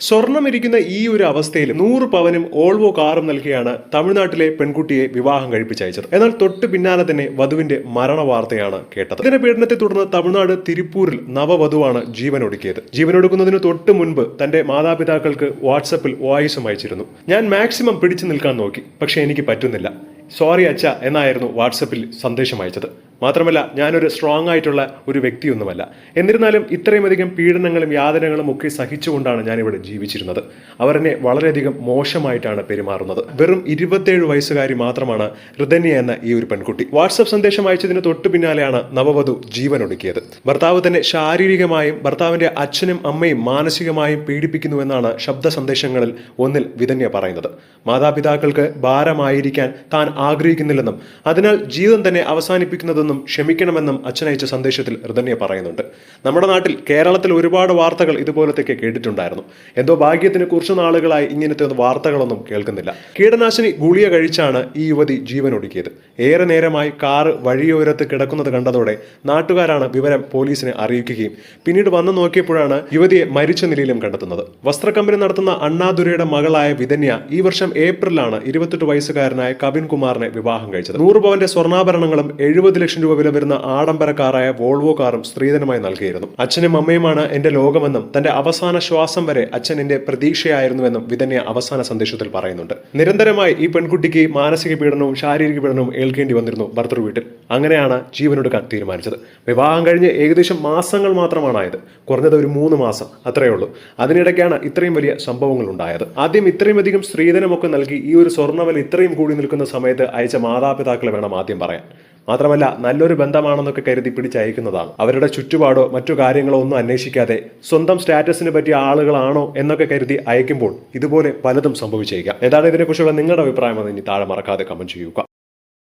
സ്വർണം ഇരിക്കുന്ന ഈ ഒരു അവസ്ഥയിൽ നൂറ് പവനും ഓൾവോ കാറും നൽകിയാണ് തമിഴ്നാട്ടിലെ പെൺകുട്ടിയെ വിവാഹം കഴിപ്പിച്ചയച്ചത്. എന്നാൽ തൊട്ട് പിന്നാലെ തന്നെ വധുവിന്റെ മരണ വാർത്തയാണ് കേട്ടത്. ഇതിന്റെ പീഡനത്തെ തുടർന്ന് തമിഴ്നാട് തിരുപ്പൂരിൽ നവവധുവാണ് ജീവൻ ഒടുക്കുന്നതിന് തൊട്ട് മുൻപ് തന്റെ മാതാപിതാക്കൾക്ക് വാട്സപ്പിൽ വോയിസും അയച്ചിരുന്നു. ഞാൻ മാക്സിമം പിടിച്ചു നിൽക്കാൻ നോക്കി പക്ഷെ എനിക്ക് പറ്റുന്നില്ല. സോറി അച്ഛ എന്നായിരുന്നു വാട്സപ്പിൽ സന്ദേശം അയച്ചത്. മാത്രമല്ല ഞാനൊരു സ്ട്രോങ് ആയിട്ടുള്ള ഒരു വ്യക്തിയൊന്നുമല്ല. എന്നിരുന്നാലും ഇത്രയുമധികം പീഡനങ്ങളും യാതനകളും ഒക്കെ സഹിച്ചുകൊണ്ടാണ് ഞാനിവിടെ ജീവിച്ചിരുന്നത്. അവർ എന്നെ വളരെയധികം മോശമായിട്ടാണ് പെരുമാറുന്നത്. വെറും ഇരുപത്തേഴ് വയസ്സുകാരി മാത്രമാണ് ഹൃദന്യ എന്ന ഈ ഒരു പെൺകുട്ടി. വാട്സപ്പ് സന്ദേശം അയച്ചതിന് തൊട്ടു പിന്നാലെയാണ് നവവധു ജീവൻ ഒടുക്കിയത് ഭർത്താവ് തന്നെ ശാരീരികമായും ഭർത്താവിന്റെ അച്ഛനും അമ്മയും മാനസികമായും പീഡിപ്പിക്കുന്നുവെന്നാണ് ശബ്ദ സന്ദേശങ്ങളിൽ ഒന്നിൽ വിധന്യ പറയുന്നത്. മാതാപിതാക്കൾക്ക് ഭാരമായിരിക്കാൻ താൻ ആഗ്രഹിക്കുന്നില്ലെന്നും അതിനാൽ ജീവിതം തന്നെ അവസാനിപ്പിക്കുന്നതെന്നും ക്ഷമിക്കണമെന്നും അച്ഛനയച്ച സന്ദേശത്തിൽ ഹൃദന്യ പറയുന്നുണ്ട്. നമ്മുടെ നാട്ടിൽ കേരളത്തിൽ ഒരുപാട് വാർത്തകൾ ഇതുപോലത്തെയൊക്കെ കേട്ടിട്ടുണ്ടായിരുന്നു. എന്തോ ഭാഗ്യത്തിന് കുറച്ചു നാളുകളായി ഇങ്ങനത്തെ വാർത്തകളൊന്നും കേൾക്കുന്നില്ല. കീടനാശിനി ഗുളിയ കഴിച്ചാണ് ഈ യുവതി ജീവൻ ഒടുക്കിയത് ഏറെ നേരമായി കാറ് വഴിയോരത്ത് കിടക്കുന്നത് കണ്ടതോടെ നാട്ടുകാരാണ് വിവരം പോലീസിനെ അറിയിക്കുകയും പിന്നീട് വന്നു നോക്കിയപ്പോഴാണ് യുവതിയെ മരിച്ച നിലയിലും കണ്ടെത്തുന്നത്. വസ്ത്രക്കമ്പനി നടത്തുന്ന അണ്ണാദുരയുടെ മകളായ വിധന്യ ഈ വർഷം ഏപ്രിലാണ് ഇരുപത്തെട്ട് വയസ്സുകാരനായ കവിൻ കുമാറിനെ വിവാഹം കഴിച്ചത്. നൂറ് പവന്റെ സ്വർണാഭരണങ്ങളും എഴുപത് ലക്ഷം രൂപ വില വരുന്ന ആഡംബര കാറായ വോൾവോ കാറും സ്ത്രീധനമായി നൽകിയിരുന്നു. അച്ഛനും അമ്മയുമാണ് എന്റെ ലോകമെന്നും തന്റെ അവസാന ശ്വാസം വരെ അച്ഛൻ എന്റെ പ്രതീക്ഷയായിരുന്നുവെന്നും വിധന്യ അവസാന സന്ദേശത്തിൽ പറയുന്നുണ്ട്. നിരന്തരമായി ഈ പെൺകുട്ടിക്ക് മാനസിക പീഡനവും ശാരീരിക പീഡനവും ഏൽക്കേണ്ടി വന്നിരുന്നു ഭർത്തൃ വീട്ടിൽ. അങ്ങനെയാണ് ജീവനൊടുക്കാൻ തീരുമാനിച്ചത്. വിവാഹം കഴിഞ്ഞ് ഏകദേശം മാസങ്ങൾ മാത്രമാണായത്. കുറഞ്ഞത് ഒരു മൂന്ന് മാസം അത്രയേ ഉള്ളൂ. അതിനിടയ്ക്കാണ് ഇത്രയും വലിയ സംഭവങ്ങൾ ഉണ്ടായത്. ആദ്യം ഇത്രയും അധികം സ്ത്രീധനമൊക്കെ നൽകി ഈ ഒരു സ്വർണവല ഇത്രയും കൂടി നിൽക്കുന്ന സമയത്ത് അയച്ച മാതാപിതാക്കളെ വേണം ആദ്യം പറയാൻ. മാത്രമല്ല നല്ലൊരു ബന്ധമാണെന്നൊക്കെ കരുതി പിടിച്ചയക്കുന്നതാണ്. അവരുടെ ചുറ്റുപാടോ മറ്റു കാര്യങ്ങളോ ഒന്നും അന്വേഷിക്കാതെ സ്വന്തം സ്റ്റാറ്റസിന് പറ്റിയ ആളുകളാണോ എന്നൊക്കെ കരുതി അയക്കുമ്പോൾ ഇതുപോലെ പലതും സംഭവിച്ചേക്കാം. ഏതാണ് ഇതിനെക്കുറിച്ചുള്ള നിങ്ങളുടെ അഭിപ്രായം? എന്ന് ഇനി താഴെ മറക്കാതെ കമന്റ് ചെയ്യുക.